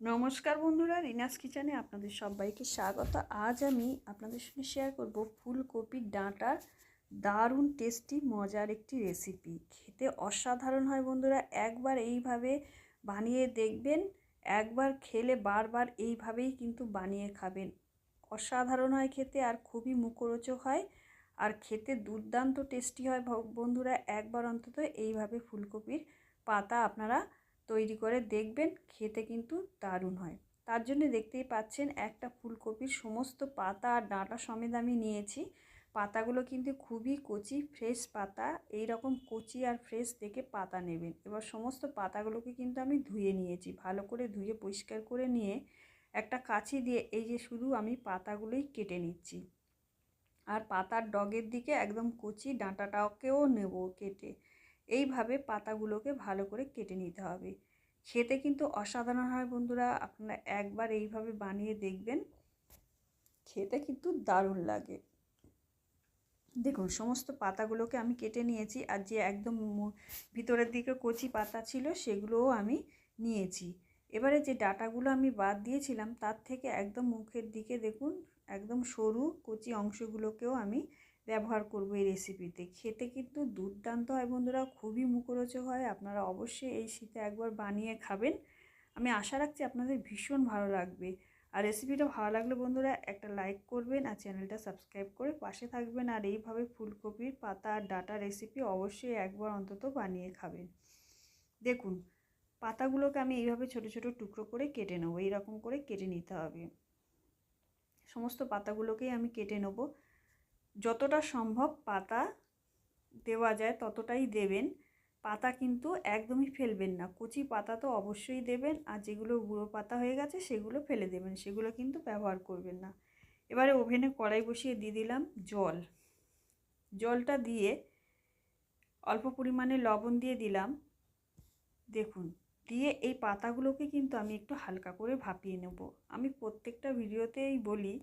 নমস্কার বন্ধুরা, রিনাস কিচেনে আপনাদের সবাইকে স্বাগত। আজ আমি আপনাদের সঙ্গে শেয়ার করব ফুলকপির ডাঁটার দারুণ টেস্টি মজার একটি রেসিপি খেতে অসাধারণ হয় বন্ধুরা, একবার এইভাবে বানিয়ে দেখবেন, একবার খেলে বারবার এইভাবেই কিন্তু বানিয়ে খাবেন। অসাধারণ হয় খেতে আর খুবই মুখরোচক হয়, আর খেতে দুর্দান্ত টেস্টি হয় বন্ধুরা, একবার অন্তত এইভাবে ফুলকপির পাতা আপনারা তৈরি করে দেখবেন, খেতে কিন্তু দারুণ হয়। তার জন্য দেখতেই পাচ্ছেন, একটা ফুলকপির সমস্ত পাতা আর ডাঁটা সমেত আমি নিয়েছি। পাতাগুলো কিন্তু খুবই কচি ফ্রেশ পাতা। এই রকম কচি আর ফ্রেশ দেখে পাতা নেবেন। এবার সমস্ত পাতাগুলোকে কিন্তু আমি ধুয়ে নিয়েছি। ভালো করে ধুয়ে পরিষ্কার করে নিয়ে একটা কাছি দিয়ে এই যে শুধু আমি পাতাগুলোই কেটে নিচ্ছি। আর পাতার ডগের দিকে একদম কচি ডাঁটাটাকেও নেব কেটে। এইভাবে পাতাগুলোকে ভালো করে কেটে নিতে হবে। খেতে কিন্তু অসাধারণ হয় বন্ধুরা, আপনারা একবার এইভাবে বানিয়ে দেখবেন। খেতে কিন্তু দারুণ লাগে। দেখুন, সমস্ত পাতাগুলোকে আমি কেটে নিয়েছি আর যে একদম ভিতরের দিকে কচি পাতা ছিল সেগুলোও আমি নিয়েছি। এবারে যে ডাটাগুলো আমি বাদ দিয়েছিলাম, তার থেকে একদম মুখের দিকে দেখুন, একদম সরু কচি অংশগুলোকেও আমি ব্যবহার করব এই রেসিপিতে খেতে কিন্তু দুর্দান্ত হয় বন্ধুরা, খুবই মুখরোচক হয়। আপনারা অবশ্যই এই শীতে একবার বানিয়ে খাবেন। আমি আশা রাখছি আপনাদের ভীষণ ভালো লাগবে। আর রেসিপিটা ভালো লাগলে বন্ধুরা একটা লাইক করবেন আর চ্যানেলটা সাবস্ক্রাইব করে পাশে থাকবেন। আর এইভাবে ফুলকপির পাতা আর ডাটা রেসিপি অবশ্যই একবার অন্তত বানিয়ে খাবেন। দেখুন, পাতাগুলোকে আমি এইভাবে ছোট ছোট টুকরো করে কেটে নেব। এইরকম করে কেটে নিতে হবে। সমস্ত পাতাগুলোকেই আমি কেটে নেব। যতটা সম্ভব পাতা দেওয়া যায় ততটাই দেবেন। পাতা কিন্তু একদমই ফেলবেন না। কচি পাতা তো অবশ্যই দেবেন আর যেগুলো গুঁড়ো পাতা হয়ে গেছে সেগুলো ফেলে দেবেন, সেগুলো কিন্তু ব্যবহার করবেন না। এবারে ওভেনে কড়াই বসিয়ে দিয়ে দিলাম জল। জলটা দিয়ে অল্প পরিমাণে লবণ দিয়ে দিলাম। দেখুন, দিয়ে এই পাতাগুলোকে কিন্তু আমি একটু হালকা করে ভাপিয়ে নেব। আমি প্রত্যেকটা ভিডিওতেই বলি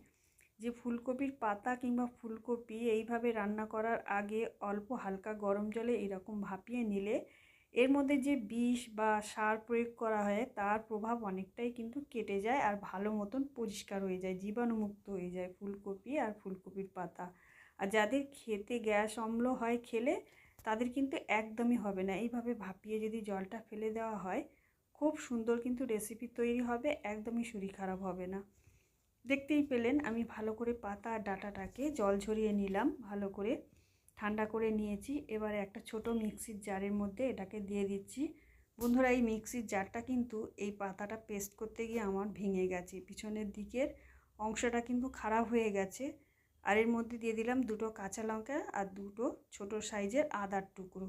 যে ফুলকপির পাতা কিংবা ফুলকপি এইভাবে রান্না করার আগে অল্প হালকা গরম জলে এরকম ভাপিয়ে নিলে এর মধ্যে যে বিষ বা সার প্রয়োগ করা হয় তার প্রভাব অনেকটাই কিন্তু কেটে যায় আর ভালো মতন পরিষ্কার হয়ে যায়, জীবাণুমুক্ত হয়ে যায় ফুলকপি আর ফুলকপির পাতা। আর যাদের খেতে গ্যাস অম্ল হয় খেলে তাদের কিন্তু একদমই হবে না। এইভাবে ভাপিয়ে যদি জলটা ফেলে দেওয়া হয়, খুব সুন্দর কিন্তু রেসিপি তৈরি হবে, একদমই শরীর খারাপ হবে না। দেখতেই পেলেন আমি ভালো করে পাতা আর ডাটাটাকে জল ঝরিয়ে নিলাম, ভালো করে ঠান্ডা করে নিয়েছি। এবারে একটা ছোট মিক্সির জারের মধ্যে এটাকে দিয়ে দিচ্ছি। বন্ধুরা, এই মিক্সির জারটা কিন্তু এই পাতাটা পেস্ট করতে গিয়ে আমার ভেঙে গেছে। পিছনের দিকের অংশটা কিন্তু খারাপ হয়ে গেছে। আর এর মধ্যে দিয়ে দিলাম দুটো কাঁচা লঙ্কা আর দুটো ছোট সাইজের আদার টুকরো।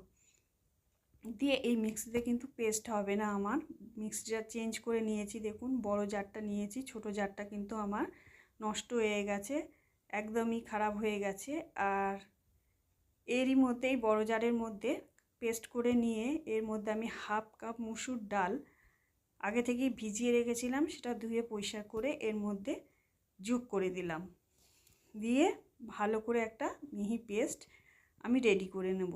দিয়ে এই মিক্সিতে কিন্তু পেস্ট হবে না আমার। মিক্সিটা চেঞ্জ করে নিয়েছি, দেখুন, বড় জারটা নিয়েছি, ছোট জারটা কিন্তু আমার নষ্ট হয়ে গেছে, একদমই খারাপ হয়ে গেছে। আর এরই মধ্যেই, বড় জারের মধ্যে পেস্ট করে নিয়ে, এর মধ্যে আমি হাফ কাপ মুসুর ডাল আগে থেকেই ভিজিয়ে রেখেছিলাম, সেটা ধুয়ে পরিষ্কার করে এর মধ্যে যোগ করে দিলাম। দিয়ে ভালো করে একটা মিহি পেস্ট আমি রেডি করে নেব।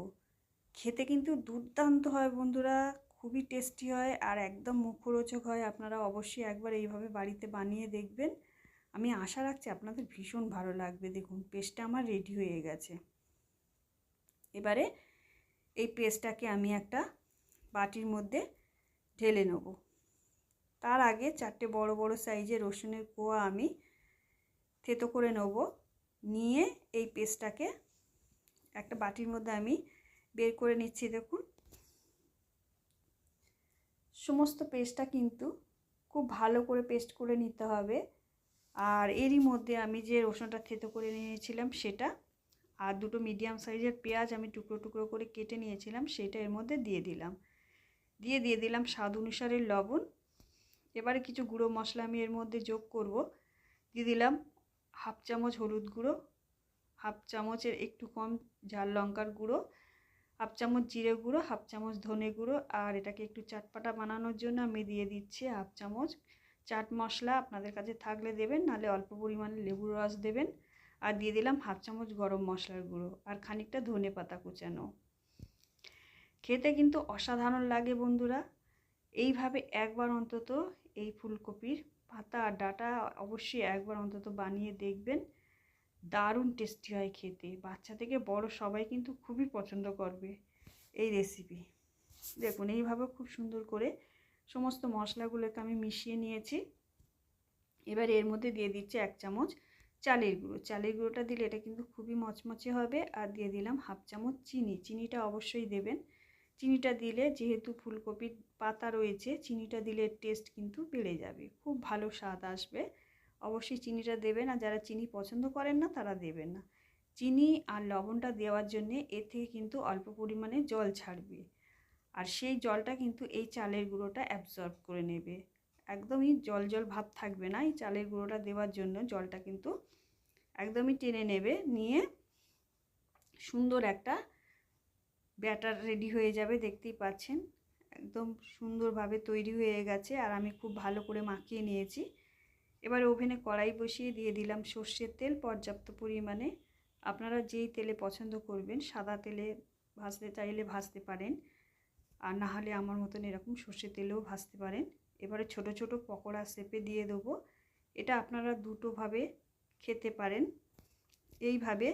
খেতে কিন্তু দুর্দান্ত হয় বন্ধুরা, খুবই টেস্টি হয় আর একদম মুখরোচক হয়। আপনারা অবশ্যই একবার এইভাবে বাড়িতে বানিয়ে দেখবেন। আমি আশা রাখছি আপনাদের ভীষণ ভালো লাগবে। দেখুন, পেস্টটা আমার রেডি হয়ে গেছে। এবারে এই পেস্টটাকে আমি একটা বাটির মধ্যে ঢেলে নেব। তার আগে চারটে বড় বড় সাইজের রসুনের কোয়া আমি থেতো করে নেব। নিয়ে এই পেস্টটাকে একটা বাটির মধ্যে আমি বের করে নিচ্ছি, দেখুন। সমস্ত পেস্টটা কিন্তু খুব ভালো করে পেস্ট করে নিতে হবে। আর এরই মধ্যে আমি যে রসুনটা থেতো করে নিয়েছিলাম সেটা, আর দুটো মিডিয়াম সাইজের পেঁয়াজ আমি টুকরো টুকরো করে কেটে নিয়েছিলাম, সেটা এর মধ্যে দিয়ে দিলাম। দিয়ে দিয়ে দিলাম স্বাদ অনুসারে লবণ। এবারে কিছু গুঁড়ো মশলা আমি এর মধ্যে যোগ করব। দিয়ে দিলাম হাফ চামচ হলুদ গুঁড়ো, হাফ চামচের একটু কম ঝাল লঙ্কার গুঁড়ো হাফ চামচ জিরে গুঁড়ো, হাফ চামচ ধনে গুঁড়ো আর এটাকে একটু চাটপাটা বানানোর জন্য আমি দিয়ে দিচ্ছি হাফ চামচ। চাট মশলা আপনাদের কাছে থাকলে দেবেন, নাহলে অল্প পরিমাণে লেবুর রস দেবেন। আর দিয়ে দিলাম হাফ চামচ গরম মশলার গুঁড়ো আর খানিকটা ধনে পাতা কুচানো। খেতে কিন্তু অসাধারণ লাগে বন্ধুরা। এইভাবে একবার অন্তত এই ফুলকপির পাতা আর ডাটা অবশ্যই একবার অন্তত বানিয়ে দেখবেন। দারুণ টেস্টি হয় খেতে। বাচ্চা থেকে বড় সবাই কিন্তু খুবই পছন্দ করবে এই রেসিপি দেখুন এইভাবে খুব সুন্দর করে সমস্ত মশলাগুলোকে আমি মিশিয়ে নিয়েছি। এবার এর মধ্যে দিয়ে দিচ্ছি এক চামচ চালের গুঁড়ো। চালের গুঁড়োটা দিলে এটা কিন্তু খুবই মচমচে হবে। আর দিয়ে দিলাম হাফ চামচ চিনি। চিনিটা অবশ্যই দেবেন। চিনিটা দিলে যেহেতু ফুলকপির পাতা রয়েছে, চিনিটা দিলে টেস্ট কিন্তু বেড়ে যাবে। খুব ভালো স্বাদ আসবে। অবশ্যই চিনিটা দেবেন আর যারা চিনি পছন্দ করেন না, তারা দেবেন না। চিনি আর লবণটা দেওয়ার জন্যে এর থেকে কিন্তু অল্প পরিমাণে জল ছাড়বে। আর সেই জলটা কিন্তু এই চালের গুঁড়োটা অ্যাবজর্ব করে নেবে। একদমই জল জল ভাব থাকবে না, এই চালের গুঁড়োটা দেওয়ার জন্য জলটা কিন্তু একদমই টেনে নেবে, নিয়ে সুন্দর একটা ব্যাটার রেডি হয়ে যাবে, দেখতেই পাচ্ছেন। একদম সুন্দরভাবে তৈরি হয়ে গেছে আর আমি খুব ভালো করে মাখিয়ে নিয়েছি। এবার ওভেনে কড়াই বসিয়ে দিয়ে দিলাম সর্ষের তেল, পর্যাপ্ত পরিমাণে। আপনারা যেই তেলে পছন্দ করবেন, সাদা তেলে ভাজতে চাইলে ভাজতে পারেন, আর না হলে আমার মতন এরকম সর্ষের তেলেও ভাজতে পারেন। এবারে ছোট ছোট পকোড়া সেপে দিয়ে দেবো। এটা আপনারা দুটোভাবে খেতে পারেন। এইভাবে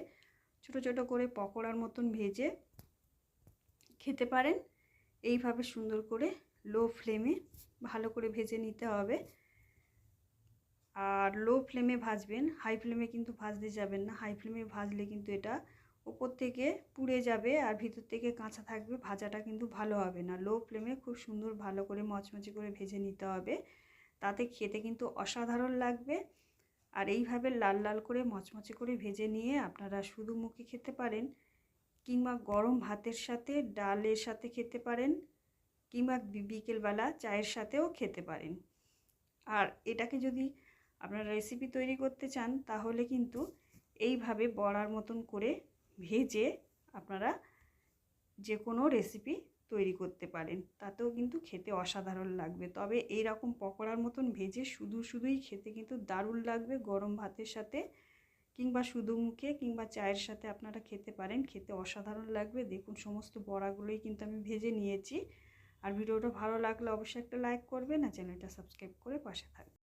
ছোট ছোট করে পকোড়ার মতন ভেজে খেতে পারেন। এইভাবে সুন্দর করে লো ফ্লেমে ভালো করে ভেজে নিতে হবে। আর লো ফ্লেমে ভাজবেন হাই ফ্লেমে কিন্তু ভাজতে যাবেন না। হাই ফ্লেমে ভাজলে কিন্তু এটা ওপর থেকে পুড়ে যাবে আর ভিতর থেকে কাঁচা থাকবে, ভাজাটা কিন্তু ভালো হবে না। লো ফ্লেমে খুব সুন্দর ভালো করে মচমচে করে ভেজে নিতে হবে। তাতে খেতে কিন্তু অসাধারণ লাগবে। আর এইভাবে লাল লাল করে মচমচে করে ভেজে নিয়ে আপনারা শুধু মুখে খেতে পারেন কিংবা গরম ভাতের সাথে, ডালের সাথে খেতে পারেন কিংবা বিকেলবেলা চায়ের সাথেও খেতে পারেন। আর এটাকে যদি আপনারা রেসিপি তৈরি করতে চান, তাহলে কিন্তু এইভাবে বড়ার মতন করে ভেজে আপনারা যে কোনো রেসিপি তৈরি করতে পারেন। তাতেও কিন্তু খেতে অসাধারণ লাগবে। তবে এই রকম পকোড়ার মতন ভেজে শুধু শুধুই খেতে কিন্তু দারুণ লাগবে। গরম ভাতের সাথে কিংবা শুধু মুখে কিংবা চায়ের সাথে আপনারা খেতে পারেন। খেতে অসাধারণ লাগবে। দেখুন সমস্ত বড়াগুলোই কিন্তু আমি ভেজে নিয়েছি। আর ভিডিওটা ভালো লাগলে অবশ্যই একটা লাইক করবেন আর চ্যানেলটা সাবস্ক্রাইব করে পাশে থাকবেন।